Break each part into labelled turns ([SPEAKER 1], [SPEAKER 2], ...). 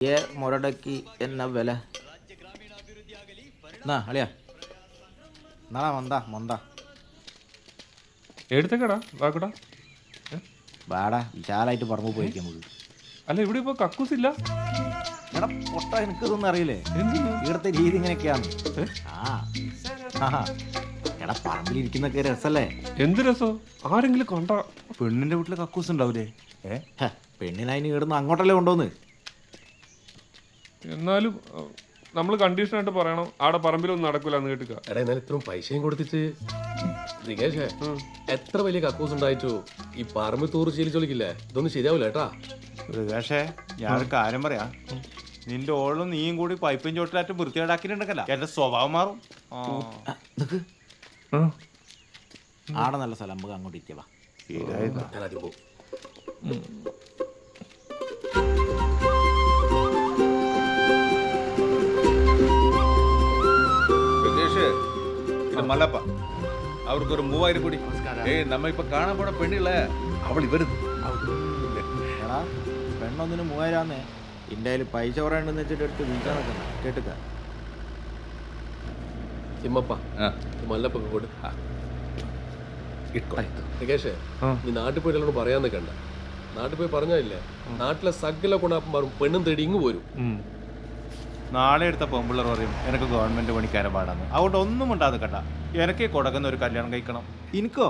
[SPEAKER 1] ഏ മന്ദ മന്ദ
[SPEAKER 2] എടുത്തേക്കടാ വാക്കടാ
[SPEAKER 1] വാടാ വിശാലായിട്ട് പറമ്പ് പോയിരിക്കും നമുക്ക്.
[SPEAKER 2] അല്ല ഇവിടെ ഇപ്പൊ കക്കൂസില്ല
[SPEAKER 1] എടാ പൊട്ട എനിക്കിതൊന്നും അറിയില്ലേ?
[SPEAKER 2] എന്തിനാ?
[SPEAKER 1] ഇവിടുത്തെ രീതി ഇങ്ങനെയൊക്കെയാണ്. ആ. ആഹാ. എടാ പറമ്പിലിരിക്കുന്നൊക്കെ രസല്ലേ?
[SPEAKER 2] എന്ത് രസോ? ആരെങ്കിലും കണ്ട.
[SPEAKER 3] പെണ്ണിന്റെ വീട്ടിൽ കക്കൂസ് ഉണ്ടാവൂലേ? ഏ?
[SPEAKER 1] ഹ, ഇവിടുന്ന് അങ്ങോട്ടല്ലേ കൊണ്ടുവന്ന്
[SPEAKER 2] എന്നാലും നമ്മൾ കണ്ടീഷൻ ആയിട്ട് പറയണം ആടെ പറമ്പിലൊന്നും നടക്കൂല എന്ന് കേട്ടുക
[SPEAKER 4] എടാ ഇത്രയും പൈസയും കൊടുത്തിട്ട് ദികേഷേ എത്ര വലിയ കക്കൂസ് ഉണ്ടായിച്ചു ഈ പറമ്പ് തൂറ് ശീലിച്ചോളിക്കില്ലേ? ഇതൊന്നും ശരിയാവില്ല കേട്ടാ.
[SPEAKER 3] മൃഗാഷേ ഞാനൊരു കാര്യം പറയാ. നിന്റെ ഓളും നീയും കൂടി പൈപ്പും ചോട്ടിലായിട്ട് വൃത്തികേടാക്കിയിട്ടുണ്ടല്ല എന്റെ സ്വഭാവം മാറും.
[SPEAKER 1] ആടെ നല്ല സ്ഥലം നമുക്ക് അങ്ങോട്ട് ഇരിക്കവാ
[SPEAKER 4] ഞാൻ
[SPEAKER 5] இது மல்லப்பா அவருக்கு ஒரு மூவாயிரம் கோடி ஏய் நம்ம இப்ப காண போன பெண் இல்ல அவள் வருது
[SPEAKER 1] എടാ പെണ്ണൊന്നിന് മൂവായിരാന്നേ ഇന്റെ കയ്യിൽ പൈസ കുറയുണ്ടെന്ന് വെച്ചിട്ട് എടുത്ത് വിൽക്കാൻ നിൽക്കണം കേട്ടുക്ക
[SPEAKER 4] തിമ്മപ്പ
[SPEAKER 5] ആ.
[SPEAKER 4] മല്ലപ്പൊക്കെ കൊടു
[SPEAKER 5] ഇട്ടോ
[SPEAKER 4] ദികേഷേ നീ നാട്ടിൽ പോയിട്ട് പറയാൻ നിൽക്കണ്ട നാട്ടിൽ പോയി പറഞ്ഞായില്ലേ നാട്ടിലെ സകല കൊണ്ടാപ്പന്മാരും പെണ്ണും തേടി ഇങ്ങ് പോരും
[SPEAKER 3] നാളെ എടുത്ത പെമ്പിള്ളർ പറയും എനിക്ക് ഗവൺമെന്റ് പണിക്കാരെ പാടാന്ന്. അതുകൊണ്ട് ഒന്നും ഉണ്ടാകുന്ന കേട്ടാ എനിക്ക് കൊടുക്കുന്ന ഒരു കല്യാണം കഴിക്കണം.
[SPEAKER 1] എനിക്കോ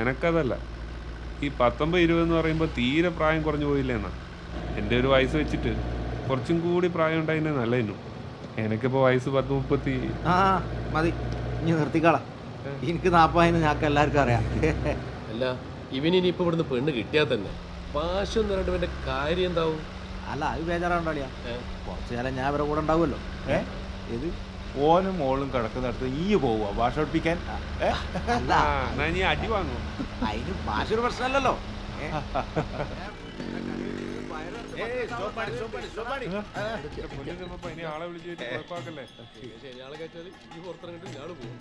[SPEAKER 2] എനക്കതല്ല. ഈ പത്തൊമ്പത് ഇരുപത് എന്ന് പറയുമ്പോൾ തീരെ പ്രായം കുറഞ്ഞു പോയില്ലേ എന്നാ എന്റെ ഒരു വയസ്സ് വെച്ചിട്ട് കുറച്ചും കൂടി പ്രായം ഉണ്ടായിരുന്നെ നല്ലതിനു എനിക്കിപ്പോൾ വയസ്സ് പത്ത് മുപ്പത്തി
[SPEAKER 1] ആ മതി. ഇനി നിർത്തിക്കളാ. എനിക്ക് നാപ്പായെന്ന് ഞങ്ങൾക്ക് എല്ലാവർക്കും അറിയാം.
[SPEAKER 4] അല്ല ഇവന് ഇനിയിപ്പോ ഇവിടുന്ന് പെണ്ണ് കിട്ടിയാൽ തന്നെ. പാശം നിരണ്ടവന്റെ കാര്യം എന്താവും?
[SPEAKER 1] അല്ല അത് ബേജാറാണ്ടാളിയാ കുറച്ചു കാലം ഞാൻ ഇവരെ കൂടെ ഉണ്ടാവുമല്ലോ.
[SPEAKER 3] ഏ? ഇത് ഓനും മോളും കിടക്കുന്നിടത്ത് ഈ പോവുക ഭാഷ പഠിപ്പിക്കാൻ?
[SPEAKER 1] അല്ല.
[SPEAKER 2] എന്നാ നീ അടി വാങ്ങും.
[SPEAKER 1] അതിന് ഭാഷ ഒരു പ്രശ്നമല്ലല്ലോ.
[SPEAKER 2] ആളെ വിളിച്ചു കുഴപ്പമാക്കല്ലേ?
[SPEAKER 4] ദികേഷേ, ആളെ കയറ്റാൽ ഈ പുറത്തിറങ്ങിട്ട് ഞാൻ പോകും.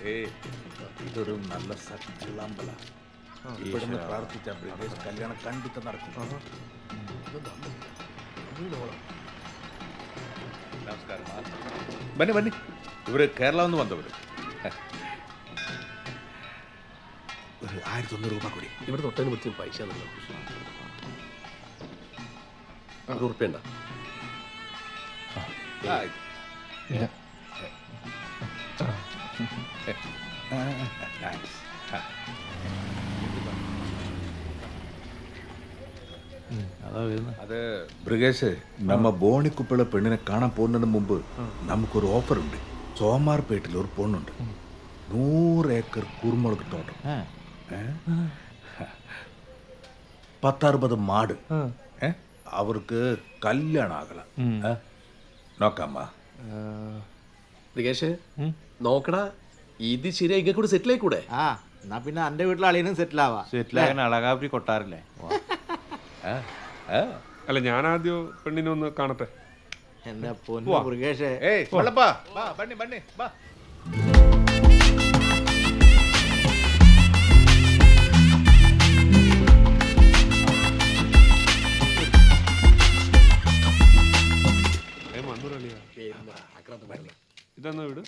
[SPEAKER 1] ഇതൊരു നല്ല സത്യളാമ്പല ഇവിടുന്ന് പ്രാർത്ഥിച്ച ബ്രിഗേഷ് കല്യാണം കണ്ടിട്ട് നടക്കും.
[SPEAKER 5] നമസ്കാരം ബന്നി ബന്നി. ഇവർ കേരള നിന്ന് വന്നവര്.
[SPEAKER 1] ഒരു ആയിരത്തി ഒന്നൂറ് രൂപ കൂടി.
[SPEAKER 4] ഇവിടെ തൊട്ടതിന് പറ്റും പൈസ എന്നല്ലോ ഒരു ഉറുപ്പ്യണ്ട
[SPEAKER 1] അതാ വരുന്നത്
[SPEAKER 5] അത് ബ്രിഗേഷ് നമ്മ ബോണിക്കുപ്പിള പെണ്ണിനെ കാണാൻ പോകുന്നതിന് മുമ്പ് നമുക്കൊരു ഓഫർ ഉണ്ട് സോമാർപേട്ടിൽ ഒരു പൊണ്ണുണ്ട് നൂറ് ഏക്കർ കുരുമുളക് തോട്ടം ഏ? പത്തറുപത് മാട് ഏ? അവർക്ക് കല്യാണം ആകല ഏ? നോക്കാമ്മ
[SPEAKER 4] ദികേഷേ നോക്കടാ ഇത് ശരിയാ ഇങ്ങനെ കൂടെ സെറ്റിൽ ആയിക്കൂടെ?
[SPEAKER 1] ആ എന്നാ പിന്നെ എന്റെ വീട്ടിൽ അളിയനും സെറ്റിൽ ആവാ.
[SPEAKER 3] സെറ്റിലാകാൻ അളകാപ്രി കൊട്ടാറില്ലേ?
[SPEAKER 2] അല്ല ഞാൻ ആദ്യം പെണ്ണിനെ ഒന്ന് കാണട്ടെ?
[SPEAKER 1] എന്റെ പൊന്നു
[SPEAKER 5] ഏയ് വാ. ബണ്ണി ബണ്ണി വാ.
[SPEAKER 2] ഏ ഇതെന്നാ വീട്?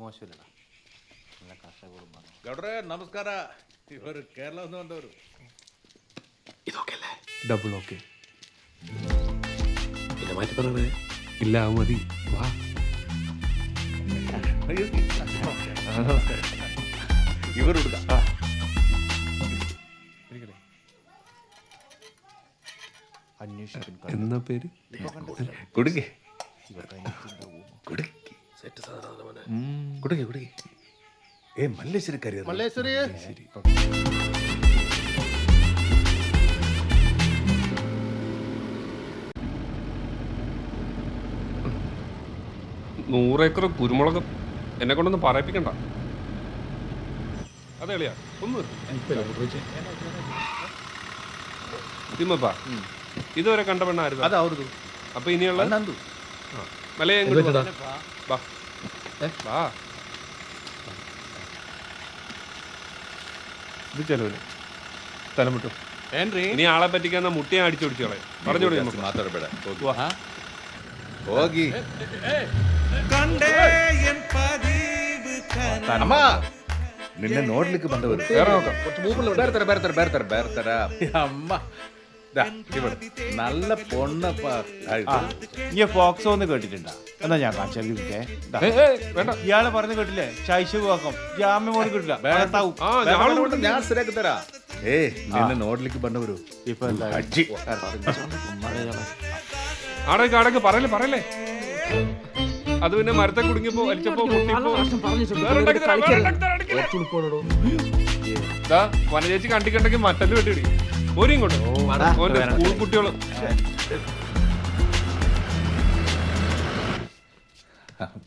[SPEAKER 1] മോശമില്ലടാ. കർഷകരോടും
[SPEAKER 5] പറഞ്ഞു. ഗൗഡറെ നമസ്കാര. ഇവർ കേരളം
[SPEAKER 4] എന്ന് കണ്ടവരും
[SPEAKER 2] ഡബിൾ ഓക്കെ
[SPEAKER 4] പിന്നെ മാറ്റി പറയണേ.
[SPEAKER 2] ഇല്ല മതി. വാ.
[SPEAKER 1] ഇവർ
[SPEAKER 2] എന്നാ പേര്?
[SPEAKER 5] കൊടുക്കേ. കൊടുക്കേ.
[SPEAKER 4] സെറ്റ് സാധനം
[SPEAKER 5] കൊടുക്കേ കൊടുക്കേ. ഏ മല്ലേശ്വരിക്കാരി
[SPEAKER 4] മല്ലേശ്വരി.
[SPEAKER 2] ശരി നൂറേക്കർ കുരുമുളക് എന്നെ കൊണ്ടൊന്ന് പറയിപ്പിക്കണ്ട. അതെ എളിയാ. ഒന്നും ഇതുവരെ കണ്ട പെണ്ണായിരുന്നു അപ്പൊ ഇനിയുള്ള മലയെ ഇത് ചെലവിന് തലമുട്ടും
[SPEAKER 3] ಏನ್ರಿ
[SPEAKER 2] ഇനി ആളെ പറ്റിക്കാൻ മുട്ടിയെ അടിച്ചോടിച്ചു കളയും പറഞ്ഞോളൂ നമുക്ക്
[SPEAKER 5] ಮಾತಾಡಬೇಡ ಹೋಗಿ ಅಮ್ಮ ನಿನ್ನೆ ನೋಡ್ಲಿಕ್ಕೆ ಬಂದವರು
[SPEAKER 2] വേറെ നോക്കാം
[SPEAKER 5] ಬೇರ್ತಾರೆ ಬೇರ್ತಾರೆ ಬೇರ್ತಾರೆ ಬೇರ್ತಾರ ಅಮ್ಮ ദാ, ഇവിടെ. നല്ല പൊണ്ണപ്പാ
[SPEAKER 3] ഫോക്സോ ഒന്ന് കേട്ടിട്ടുണ്ടാ? എന്നാ ഞാൻ
[SPEAKER 2] കാണിച്ചേ
[SPEAKER 3] ഇയാളെ പറഞ്ഞു കേട്ടില്ലേ? ശൈശവാക്കം ജാമ്യം പോലും കിട്ടില്ല.
[SPEAKER 5] ഞാൻ ശരിയാക്കി തരാ. ഏ നിന്നെ നോട്ടിലേക്ക്
[SPEAKER 3] പണ്ട് വരൂ.
[SPEAKER 5] ഇപ്പൊ
[SPEAKER 2] അടക്ക് അടക്ക് പറയല്ലേ പറയല്ലേ? അത് പിന്നെ മരത്തെ കുടുങ്ങിയപ്പോ വലിച്ചപ്പോ വനചേച്ചി കണ്ടിക്കണ്ടെങ്കിൽ മറ്റല്ല വെട്ടിടി ഒരു ഇങ്ങോട്ട് ഓന്റെ സ്കൂൾ കുട്ടികള്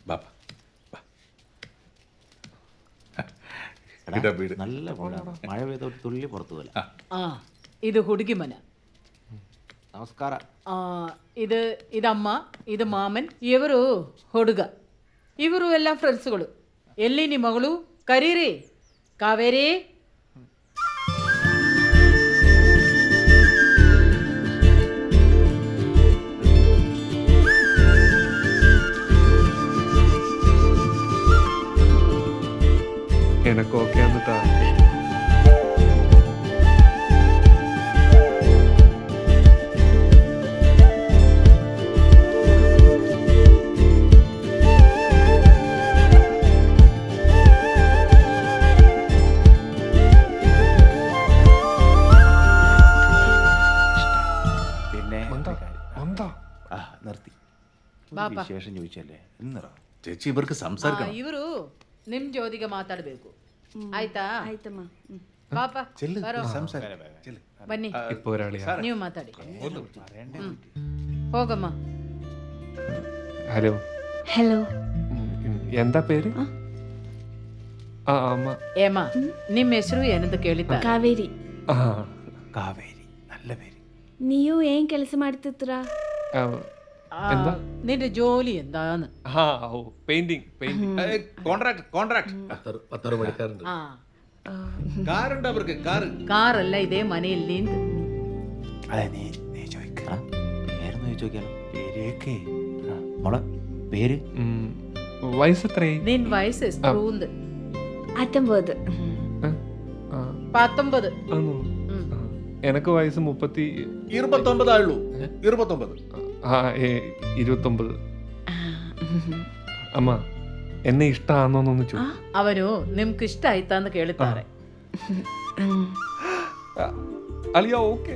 [SPEAKER 5] ബാപ്പ ഇതാ വീട്
[SPEAKER 1] നല്ല വീടാണ് മഴ പെയ്ത ഒരു തുള്ളി പുറത്തു പോലെ
[SPEAKER 6] ಆ ಇದು ಹುಡುಗಿ ಮನೆ
[SPEAKER 1] നമസ്കാര
[SPEAKER 6] ಆ, ಇದು ಇದಮ್ಮ ಇದು ಮಾಮನ್ ಇವರು ಹುಡುಗ ಇವರು ಎಲ್ಲ ಫ್ರೆಂಡ್ಸ್ಗಳು ಎಲ್ಲಿ ನಿಮ್ಮ ಮಗಳು ಕರೀರಿ ಕಾವೇರಿ
[SPEAKER 3] ഒരു
[SPEAKER 6] ಬಾಪ
[SPEAKER 3] വിശേഷം ചോദിച്ചല്ലേ എന്നറ
[SPEAKER 5] ചേച്ചി ഇവർക്ക് സംസാരിക്കണം
[SPEAKER 6] ಇವರು ನಿಮ್ ಜೋದಿಗೆ ಮಾತಾಡಬೇಕು ಆಯ್ತಾ
[SPEAKER 7] ಆಯ್ತಮ್ಮ
[SPEAKER 6] ಪಾಪ ಬರೋ ಬನ್ನಿ
[SPEAKER 2] ഇപ്പൊ ഒരാളിയാ
[SPEAKER 6] ನೀವು ಮಾತಾಡಿ ಹ್ಮ್. ಹೋಗಮ್ಮ
[SPEAKER 2] ഹലോ
[SPEAKER 7] ಹಲೋ
[SPEAKER 2] ഉം, ഉം. എന്താ പേര് ആ അമ്മ
[SPEAKER 6] ಏಮ ನಿಮ್ಮ ಹೆಸರು ಏನಂತ ಕೇಳಿದ್ದಾರೆ
[SPEAKER 7] ಕಾವೇರಿ
[SPEAKER 2] ആ
[SPEAKER 3] കാവേരി നല്ല പേര്
[SPEAKER 7] ನೀವು ಏನ್ ಕೆಲಸ ಮಾಡ್ತಿದ್ರ
[SPEAKER 2] ആ,
[SPEAKER 6] എന്താ? നിന്റെ ജോലി എന്താന്ന്?
[SPEAKER 2] ആ പെയിന്റിംഗ്
[SPEAKER 5] കോൺട്രാക്ട് കോൺട്രാക്ട്
[SPEAKER 6] ആ.
[SPEAKER 5] കാറുണ്ട് അവർക്ക്? കാറ്.
[SPEAKER 6] കാറല്ല ഇതേ മനയിൽ നീന്ത്.
[SPEAKER 3] അതെ നീ
[SPEAKER 1] പേര്?
[SPEAKER 6] വയസ്സ് മുപ്പത്തി
[SPEAKER 2] ഇരുപത്തി
[SPEAKER 6] വയസ്സ്
[SPEAKER 2] ഇരുപത്തി ഒമ്പത് വയസ്സ്
[SPEAKER 5] ഇരുപത്തൊമ്പത്
[SPEAKER 2] ಅಮ್ಮ ಎನ್ನೆ ಇಷ್ಟ ಅನ್ನೋನೊಂದು ಚೂ
[SPEAKER 6] ಅವನು ನಿಮ್ಗೆ ಇಷ್ಟ ಆಯ್ತಾ ಅಂತ ಕೇಳುತ್ತಾರೆ
[SPEAKER 2] അലിയ ഓക്കെ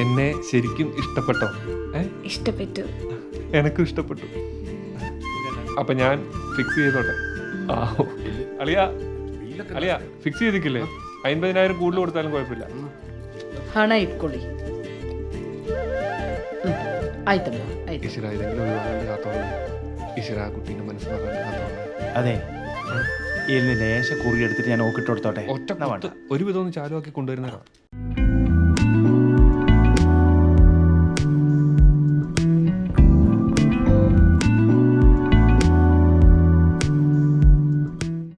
[SPEAKER 2] എന്നെ ശരിക്കും ഇഷ്ടപ്പെട്ടോ ഏ
[SPEAKER 7] ಇಷ್ಟಪಟ್ಟು
[SPEAKER 2] എനക്കും ഇഷ്ടപ്പെട്ടു അപ്പൊ ഞാൻ ഫിക്സ് ചെയ്തോട്ടെ ആ ഓ. അളിയ അളിയ ഫിക്സ് ചെയ്തിക്കില്ലേ അമ്പതിനായിരം കൂടുതൽ കൊടുത്താലും കുഴപ്പമില്ല
[SPEAKER 6] ಹಣ ಇಟ್ಕೊಳ್ಳಿ
[SPEAKER 3] അതെ. ലേശ കുറി എടുത്തിട്ട് ഞാൻ ഓക്കിട്ട് കൊടുത്തോട്ടെ?
[SPEAKER 2] ഒരുവിധം ഒന്ന് ചാലുവാക്കി കൊണ്ടുവരുന്നതാണ്